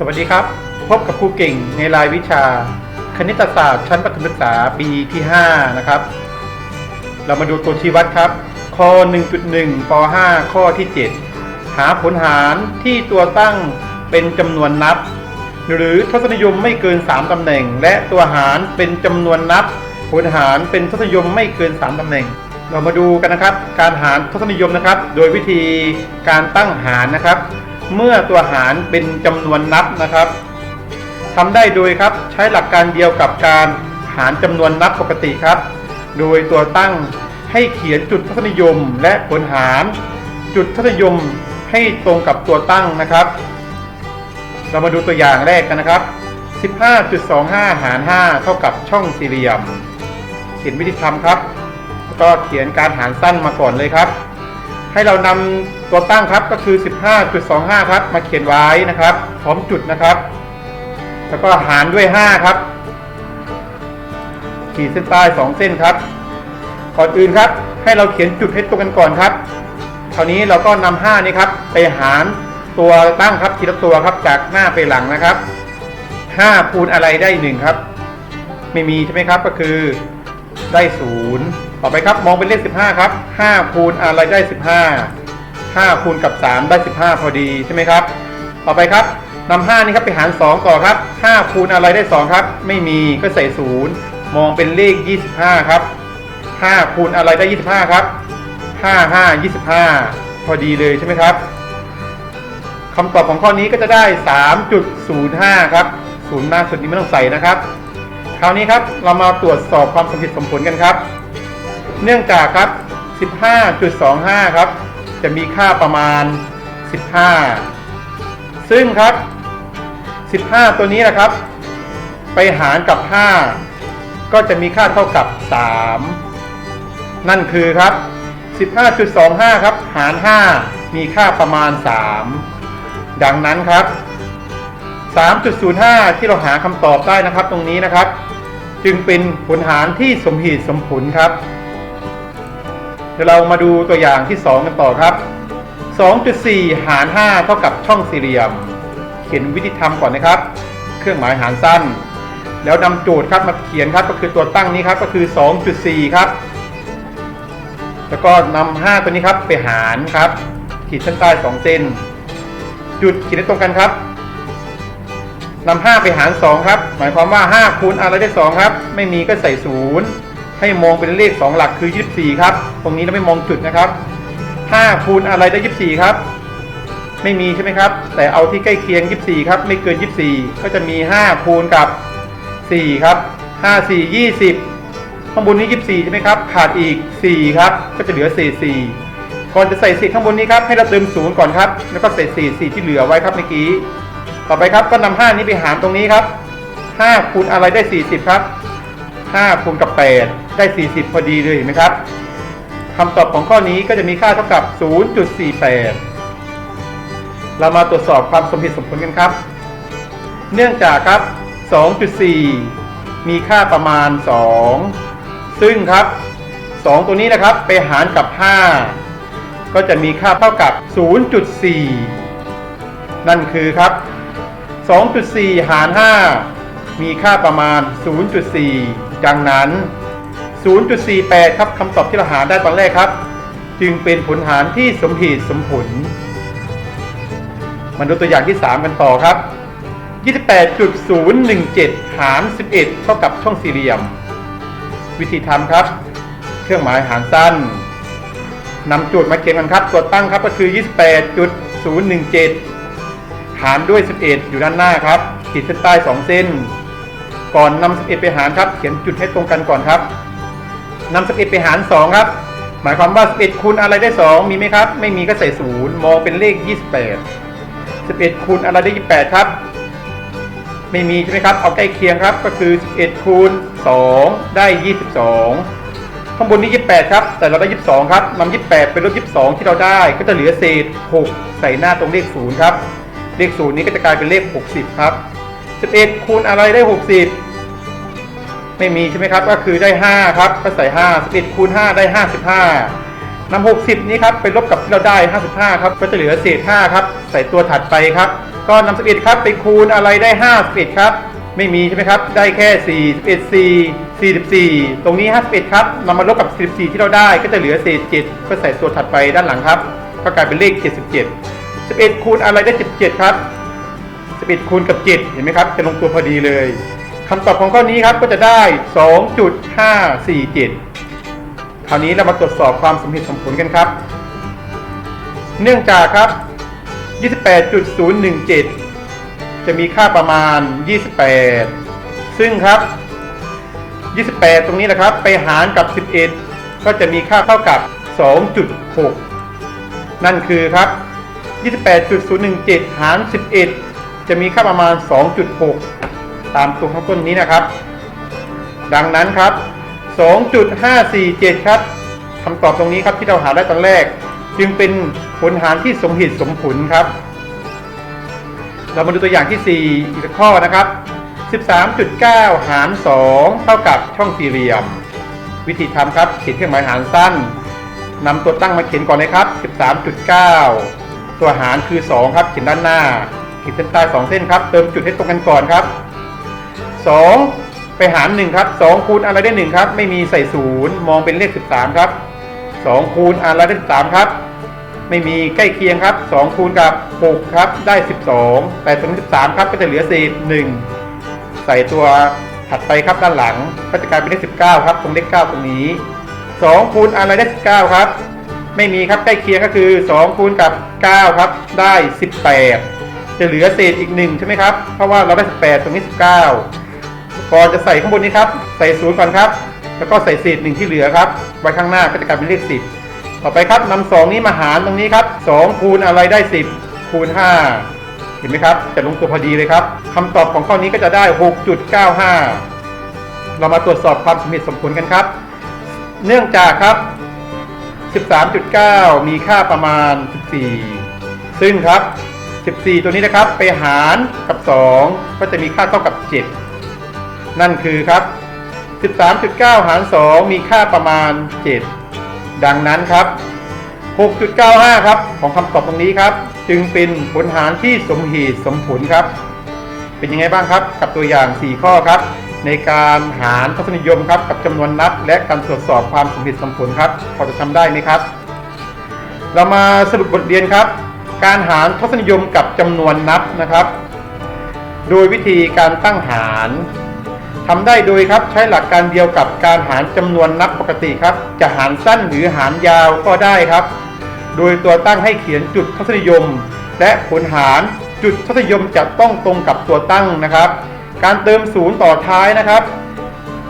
สวัสดีครับ พบกับครูเก่งในรายวิชา คณิตศาสตร์ชั้นประถมศึกษาปีที่ 5 นะครับ เรามาดูตัวชี้วัดครับ ข้อ 1.1ป .5 ข้อที่ 7 หาผลหารที่ตัวตั้งเป็นจำนวนนับ หรือทศนิยมไม่เกิน 3ตำแหน่ง และตัวหารเป็นจำนวนนับ ผลหารเป็นทศนิยมไม่เกิน 3ตำแหน่ง เรามาดูกันนะครับ การหารทศนิยมนะครับ โดยวิธีการตั้งหารนะครับ เมื่อตัวหารเป็นจำนวนนับนะครับทำได้โดยครับใช้หลักการเดียวกับการหารจำนวนนับปกติครับ โดยตัวตั้งให้เขียนจุดทศนิยมและผลหาร จุดทศนิยมให้ตรงกับตัวตั้งนะครับ เรามาดูตัวอย่างแรกกันนะครับ 15.25 หาร 5 เท่ากับช่องสี่เหลี่ยม เขียนวิธีทำครับ ก็เขียนการหารสั้นมาก่อนเลยครับ ให้เรานำ ตัวตั้งครับก็คือ 15.25 ครับ มาเขียนไว้นะครับ พร้อมจุดนะครับ แล้วก็หารด้วย 5 ครับ ขีดเส้นใต้ 2 เส้นครับ ก่อนอื่นครับ ให้เราเขียนจุดให้ตรงกันก่อนครับ คราวนี้เราก็นำ5นี้ครับ ไปหารตัวตั้งครับทีละตัวครับ จากหน้าไปหลังนะครับ 5 คูณอะไรได้ 1 ครับ ไม่มีใช่ไหมครับ ก็คือได้ 0 ต่อไปครับ มองเป็นเลข 15 ครับ 5 คูณอะไรได้ 15 5คูณกับ 3 ได้ 15 พอดีใช่ไหมครับ ต่อไปครับนำ5นี่ครับไปหาร 2 ต่อครับ5คูณอะไรได้ 2 ครับ ไม่มีก็ใส่ 0 มองเป็นเลข 25 ครับ 5คูณอะไรได้ 25 ครับ 5 5 25 พอดีเลยใช่ไหมครับคำตอบของข้อนี้ก็จะได้ 3.05 ครับศูนย์หน้าสุดนี้ไม่ต้องใส่นะครับ คราวนี้ครับเรามาตรวจสอบความสมเหตุสมผลกันครับ เนื่องจากครับ 15.25 ครับ จะมีค่าประมาณ 15 ซึ่งครับ 15 ตัวนี้นะครับ ไปหารกับ 5 ก็จะมีค่าเท่ากับ 3 นั่นคือครับ 15.25 ครับ หาร 5 มีค่าประมาณ 3 ดังนั้นครับ 3.05 ที่เราหาคำตอบได้นะครับ ตรงนี้นะครับ จึงเป็นผลหารที่สมเหตุสมผลครับ เดี๋ยวเรามาดูตัวอย่างที่ 2 กันต่อครับ 2.4 หาร 5 เท่ากับช่องสี่เหลี่ยม เขียนวิธีทำก่อนนะครับ เครื่องหมายหารสั้น แล้วนำโจทย์ครับมาเขียนครับก็คือตัวตั้งนี้ครับก็คือ 2.4 ครับ แล้วก็นำ5ตัวนี้ครับไปหารครับ ขีดเส้นใต้2เส้น จุดขีดให้ตรงกันครับนำ5ไปหาร 2 ครับ หมายความว่า 5 คูณอะไรได้ 2 ครับ ไม่มีก็ใส่ 0 ให้มองเป็นเลข 2 หลักคือ 24 ครับ ตรงนี้เราไม่มองจุดนะครับ5คูณอะไรได้ 24 ครับ ไม่มีใช่ไหมครับ แต่เอาที่ใกล้เคียง 24 ครับ ไม่เกิน 24 ก็จะมี 5 คูณกับ 4 ครับ 5 4 20 ข้างบนนี้ 24 ใช่ไหมครับ ขาดอีก 4 ครับ ก็จะเหลือ 4 4ก่อนจะใส่4ข้างบนนี้ครับให้เราเติม0ก่อนครับ แล้วก็ใส่4 4ที่เหลือไว้ครับเมื่อกี้ ต่อไปครับก็นำ5นี้ไปหารตรงนี้ครับ5คูณอะไรได้ 40 ครับ 5คูณกับ 8 ได้ 40 พอดีเลยเห็นไหมครับคำตอบของข้อนี้ก็จะมีค่าเท่ากับ 0.48 เรามาตรวจสอบความสมเหตุสมผลกันครับ เนื่องจากครับ 2.4 มีค่าประมาณ 2 ซึ่งครับ 2 ตัวนี้นะครับไปหารกับ 5 ก็จะมีค่าเท่ากับ 0.4 นั่นคือครับ 2.4 หาร 5 มีค่าประมาณ 0.4 ดังนั้น 0.48 ครับคำตอบที่เราหาได้ตอนแรกครับ จึงเป็นผลหารที่สมเหตุสมผล มาดูตัวอย่างที่ 3 กันต่อครับ 28.017 หาร 11 เท่ากับช่องสี่เหลี่ยม วิธีทำครับ เครื่องหมายหารสั้นนำจทย์มาเขียนกันครับ ตัวตั้งครับก็คือ 28.017 หารด้วย 11 อยู่ด้านหน้าครับขีดเส้นใต้ 2 เส้น ก่อนนำ11 ไปหารครับ เขียนจุดให้ตรงกันก่อนครับนำ11 ไปหาร 2 ครับ หมายความว่า 11คูณอะไรได้ 2 มีไหมครับ ไม่มีก็ใส่0มองเป็นเลข 28 11คูณอะไรได้ 28 ครับ ไม่มีใช่ไหมครับ เอาใกล้เคียงครับ ก็คือ 11คูณ2ได้ 22 ข้างบนนี้ 28 ครับ แต่เราได้ 22 ครับนำ28ไปลบ22 ที่เราได้ ก็จะเหลือเศษ 6 ใส่หน้าตรงเลข 0 ครับ เลข 0 นี้ก็จะกลายเป็นเลข 60 ครับ 11 คูณอะไรได้ 60 ไม่มีใช่ไหมครับ ก็คือได้ 5 ครับ ก็ใส่ 5 11 คูณ 5 ได้ 55นำ60 นี้ครับไปลบกับที่เราได้ 55 ครับ ก็จะเหลือเศษ 5 ครับ ใส่ตัวถัดไปครับ ก็นำ11 ครับไปคูณอะไรได้ 51 ครับ ไม่มีใช่ไหมครับ ได้แค่ 4 11 4 44 ตรงนี้ 51 ครับนำมาลบกับ 14 ที่เราได้ ก็จะเหลือเศษ 7 ก็ใส่ตัวถัดไปด้านหลังครับ ก็กลายเป็นเลข 77 11 คูณอะไรได้77ครับ 11คูณกับ7เห็นไหมครับ จะลงตัวพอดีเลยคำตอบของข้อนี้ครับก็จะได้ 2.547 คราวนี้เรามาตรวจสอบความสมเหตุสมผลกันครับ เนื่องจากครับ 28.017 จะมีค่าประมาณ 28 ซึ่งครับ 28 ตรงนี้นะครับ ไปหารกับ 11 ก็จะมีค่าเท่ากับ 2.6 นั่นคือครับ 28.017 หาร 11 จะมีค่าประมาณ 2.6 ตามตัวข้างต้นนี้นะครับ ดังนั้นครับ 2.547 ครับคำตอบตรงนี้ครับที่เราหาได้ตอนแรก จึงเป็นผลหารที่สมเหตุสมผลครับ เรามาดูตัวอย่างที่ 4 อีกสักข้อนะครับ 13.9 หาร 2 เท่ากับช่องสี่เหลี่ยม วิธีทำครับเขียนเครื่องหมายหารสั้นนำตัวตั้งมาเขียนก่อนเลยครับ 13.9 ตัวหารคือ 2 ครับ เขียนด้านหน้า ขีดเส้นใต้2เส้นครับ เติมจุดให้ตรงกันก่อนครับ2ไปหาร1ครับ2คูณอะไรได้1ครับ ไม่มีใส่ศูนย์มองเป็นเลข13ครับ2คูณอะไรได้13ครับไม่มีใกล้เคียงครับ2คูณกับ6ครับได้ 12 แต่ตรงนี้13 ครับก็จะเหลือเศษ1ใส่ตัวถัดไปครับด้านหลังก็จะกลายเป็นเลข19 ครับตรงเลข9ตรงนี้2คูณอะไรได้19 ครับ ไม่มีครับใกล้เคียงก็คือ2คูณกับ 9 ครับได้ 18 จะเหลือเศษอีก1ใช่ไหมครับ เพราะว่าเราได้ 18 ตรงนี้ 19 ก่อนจะใส่ข้างบนนี้ครับ ใส่ศูนย์ก่อนครับ แล้วก็ใส่เศษหนึ่งที่เหลือครับ ไว้ข้างหน้าก็จะกลายเป็นเลขสิบต่อไปครับนำสองนี้มาหารตรงนี้ครับสองคูณอะไรได้สิบคูณห้าเห็นไหมครับ จะลงตัวพอดีเลยครับคำตอบของข้อนี้ก็จะได้หกจุดเก้าห้าเรามาตรวจสอบความสมเหตุสมผลกันครับ เนื่องจากครับ 13.9 มีค่าประมาณ 14 ซึ่งครับ 14 ตัวนี้นะครับไปหารกับ 2 ก็จะมีค่าเท่ากับ 7 นั่นคือครับ 13.9 หาร 2 มีค่าประมาณ 7 ดังนั้นครับ 6.95 ครับของคำตอบตรงนี้ครับ จึงเป็นผลหารที่สมเหตุสมผลครับ เป็นยังไงบ้างครับกับตัวอย่าง 4 ข้อครับ ในการหารทศนิยมครับกับจำนวนนับ และการตรวจสอบความสมเหตุสมผลครับพอจะทำได้ไหมครับ เรามาสรุปบทเรียนครับ การหารทศนิยมกับจำนวนนับนะครับ โดยวิธีการตั้งหารทำได้โดยครับใช้หลักการเดียวกับการหารจำนวนนับปกติครับ จะหารสั้นหรือหารยาวก็ได้ครับ โดยตัวตั้งให้เขียนจุดทศนิยม และผลหารจุดทศนิยมจะต้องตรงกับตัวตั้งนะครับ การเติมศูนย์ต่อท้ายนะครับ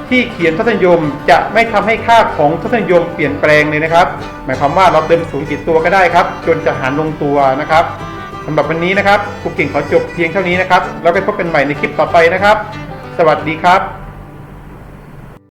ที่เขียนทศนิยมจะไม่ทำให้ค่าของทศนิยมเปลี่ยนแปลงเลยนะครับ หมายความว่าเราเติมศูนย์กี่ตัวก็ได้ครับ จนจะหารลงตัวนะครับสำหรับวันนี้นะครับครูเก่งขอจบเพียงเท่านี้นะครับ แล้วไปพบกันใหม่ในคลิปต่อไปนะครับ สวัสดีครับ